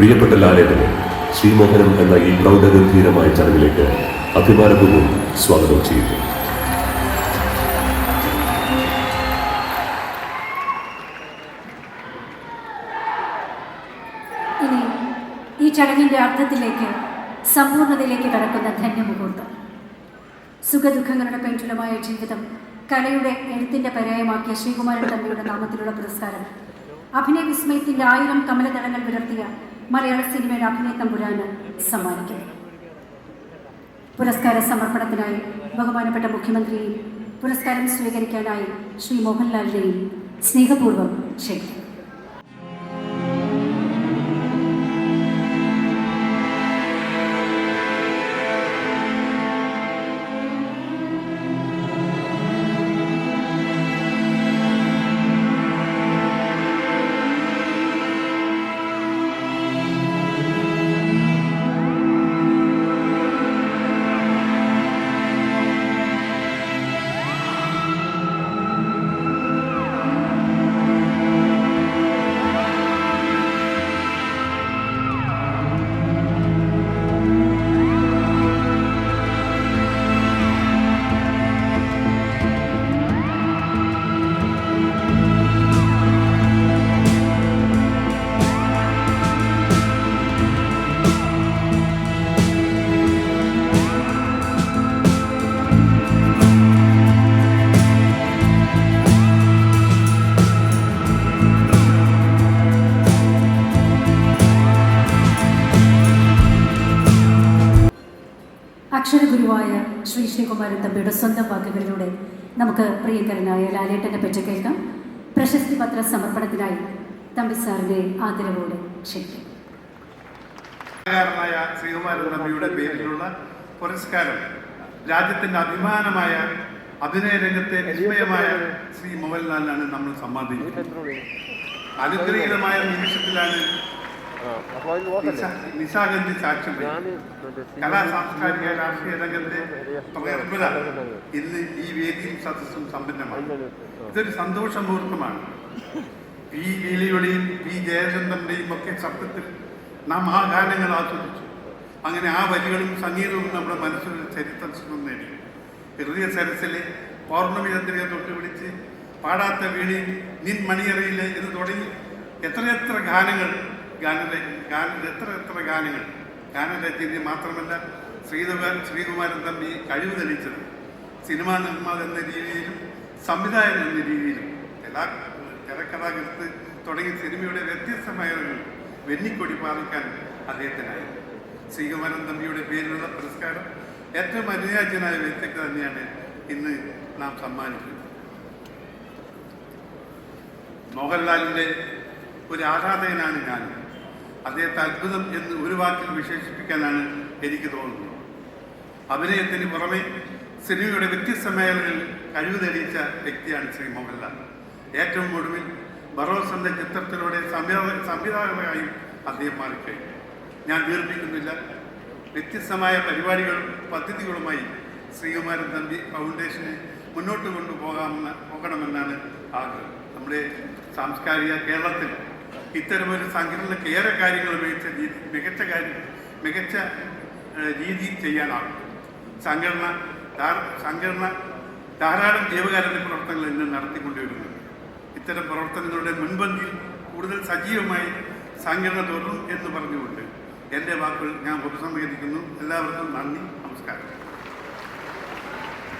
പ്രിയപ്പെട്ട ലാലേട്ടനെ ശ്രീമോഹനം എന്ന ഈ പ്രൗഢഗംഭീരമായ ചടങ്ങിലേക്ക് അഭിമാനപൂർവം സ്വാഗതം ചെയ്യുന്നു. ഈ ചടങ്ങിന്റെ അർത്ഥത്തിലേക്ക് സമ്പൂർണതയിലേക്ക് കടക്കുന്ന ധന്യമുഹൂർത്തം. സുഖദുഃഖങ്ങളുടെ പെന്റുലമായ ജീവിതം കലയുടെ എഴുത്തിന്റെ പര്യായമാക്കിയ ശ്രീകുമാരൻ തമ്പിയുടെ നാമത്തിലുള്ള പുരസ്കാരം അഭിനയ വിസ്മയത്തിന്റെ ആയിരം കമലതടങ്ങൾ വിടർത്തിയ മലയാള സിനിമയുടെ അഭിനയ തമ്പുരാന് സമ്മാനിക്കും. പുരസ്കാര സമർപ്പണത്തിനായി ബഹുമാനപ്പെട്ട മുഖ്യമന്ത്രിയെയും പുരസ്കാരം സ്വീകരിക്കാനായി ശ്രീ മോഹൻലാലിനെയും സ്നേഹപൂർവം ക്ഷണിക്കും. അക്ഷരഗുരുവായ ശ്രീ ശ്രീകുമാരൻ തമ്പിയുടെ സ്വന്തം വാക്കുകളിലൂടെ നമുക്ക് പ്രിയങ്കരനായ ലാലേട്ടനെ പറ്റി കേൾക്കാം. പ്രശസ്തി പത്ര സമർപ്പണത്തിനായി തമ്പി സാറിന്റെ ആദരവോടെ ക്ഷണിക്കും. ശ്രീകുമാരൻ പേരിലുള്ള പുരസ്കാരം രാജ്യത്തിന്റെ അഭിമാനമായ അഭിനയ രംഗത്തെ വിസ്മയമായ ശ്രീ മോഹൻലാലിനാണ് നമ്മൾ സമ്മാനിക്കുന്നത് അനുഗ്രഹീതമായ നിമിഷത്തിലാണ് നിശാ- നിശാഗന്ധി സാക്ഷ്യം വഹിക്കുന്നത്. കലാ സാംസ്കാരിക രാഷ്ട്രീയ രംഗത്തെ പ്രഗത്ഭത ഇന്ന് ഈ വേദിയും സദസ്സും സമ്പന്നമാണ്. ഇതൊരു സന്തോഷ മുഹൂർത്തമാണ് പി ലീലയുടെയും പി ജയചന്ദ്രന്റെയും ഒക്കെ ശബ്ദത്തിൽ നാം ആ ഗാനങ്ങൾ ആസ്വദിച്ചു. അങ്ങനെ ആ വരികളും സംഗീതവും നമ്മുടെ മനസ്സിൽ ചരിത്രം നേടി. ഹൃദയ സരസിലെ പൗർണമി ചന്ദ്രിക തൊട്ട് പിടിച്ച് പാടാത്ത വീണി നിൻ മണിയറയിലെ എന്ന് തുടങ്ങി എത്രയെത്ര ഗാനങ്ങൾ ഗാനര ഗാന എത്ര എത്ര ഗാനങ്ങൾ? ഗാനരചന മാത്രമല്ല ശ്രീധവൻ ശ്രീകുമാരൻ തമ്പി കഴിവ് തെളിയിച്ചത്. സിനിമാ നിർമ്മാത എന്ന രീതിയിലും സംവിധായകൻ എന്ന രീതിയിലും എല്ലാ തിരക്കഥാകൃത്ത് തുടങ്ങിയ സിനിമയുടെ വ്യത്യസ്തമായ ഒരു വെന്നിക്കൊടി പാലിക്കാൻ അദ്ദേഹത്തിനായി. ശ്രീകുമാരൻ തമ്പിയുടെ പേരിലുള്ള പുരസ്കാരം ഏറ്റവും അനുയാജ്യനായ വ്യക്തിക്ക് തന്നെയാണ് ഇന്ന് നാം സമ്മാനിക്കുന്നത്. മോഹൻലാലിന്റെ ഒരു ആരാധകനാണ് ഞാൻ അദ്ദേഹത്തെ അത്ഭുതം എന്ന് ഒരു വാക്കിൽ വിശേഷിപ്പിക്കാനാണ് എനിക്ക് തോന്നുന്നത്. അഭിനയത്തിന് പുറമെ സിനിമയുടെ വ്യത്യസ്ത മേഖലകളിൽ കഴിവ് തെളിയിച്ച വ്യക്തിയാണ് ശ്രീ മോഹൻലാൽ. ഏറ്റവും ഒടുവിൽ ബറോസന്റെ ചിത്രത്തിലൂടെ സംവിധായകനായും അദ്ദേഹം മാറിക്കഴിഞ്ഞു. ഞാൻ ദീർഘിക്കുന്നില്ല വ്യത്യസ്തമായ പരിപാടികളും പദ്ധതികളുമായി ശ്രീകുമാരൻ തമ്പി ഫൗണ്ടേഷനെ മുന്നോട്ട് കൊണ്ടുപോകാമെന്ന് പോകണമെന്നാണ് ആഗ്രഹം. നമ്മുടെ സാംസ്കാരിക കേരളത്തിൽ ഇത്തരമൊരു സംഘടനകൾക്ക് ഏറെ കാര്യങ്ങൾ മികച്ച രീതി മികച്ച കാര്യം മികച്ച രീതി ചെയ്യാനാകും സംഘടന സംഘടന ധാരാളം ജീവകാരുണ്യ പ്രവർത്തനങ്ങൾ ഇന്ന് നടത്തിക്കൊണ്ടിരുന്നു ഇത്തരം പ്രവർത്തനങ്ങളുടെ മുൻപന്തിയിൽ കൂടുതൽ സജീവമായി സംഘടന തുടരും എന്ന് പറഞ്ഞുകൊണ്ട് എന്റെ വാക്കുകൾ ഞാൻ ഉപസംഹരിക്കുന്നു. എല്ലാവർക്കും നന്ദി നമസ്കാരം.